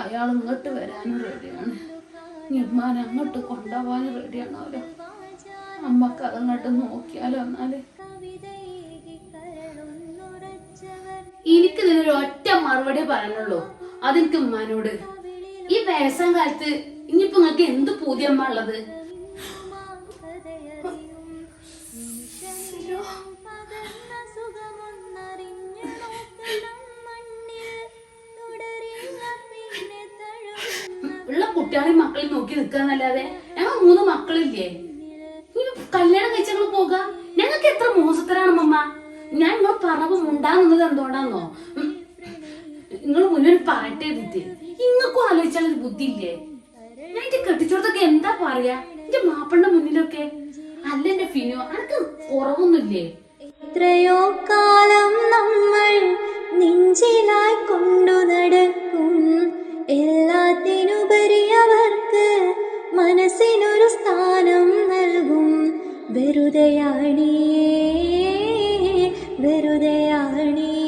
അയാൾ ഇങ്ങോട്ട് വരാനും റെഡിയാണ്. ഞാൻ അങ്ങോട്ട് കൊണ്ടുപോകാനും റെഡിയാണല്ലോ അമ്മയ്ക്ക് അതങ്ങോട്ട് നോക്കിയാലോ എന്നാൽ? എനിക്ക് ഇതിനൊരു ഒറ്റ മറുപടി പറയാനുള്ളൂ. അതെനിക്ക് ഉമ്മാനോട്. ഈ വയസ്സാം കാലത്ത് ഇനിയിപ്പോ നിങ്ങൾക്ക് എന്ത് പൂതിയമ്മ ഉള്ളത്? ഉള്ള കുട്ടികളെയും മക്കളെയും നോക്കി നിൽക്കാന്നല്ലാതെ ഞങ്ങൾ മൂന്ന് മക്കളില്ലേ? കല്യാണം കഴിച്ചങ്ങൾ പോക? ഞങ്ങൾക്ക് എത്ര മോശത്തരാണ് മമ്മ? ഞാൻ നിങ്ങൾ പറഞ്ഞപ്പോ ഉണ്ടാകുന്നത് എന്തുകൊണ്ടാന്നോ? നിങ്ങൾ മുന്നേ പറയട്ടെ ഇതിട്ട് ഇങ്ങക്കും ആലോചിച്ചാൽ ഒരു ബുദ്ധി ഇല്ലേ ഞാൻ എന്റെ കെട്ടിച്ചോടത്തൊക്കെ എന്താ പറയാ? എന്റെ മാപ്പിളിന്റെ മുന്നിലൊക്കെ? അല്ല എന്റെ ഫിനോ അനക്ക് കുറവൊന്നുമില്ലേ? എത്രയോ കാലം നമ്മൾ നെഞ്ചിലായി വെറുതെയാണീ വെറുതെയാണീ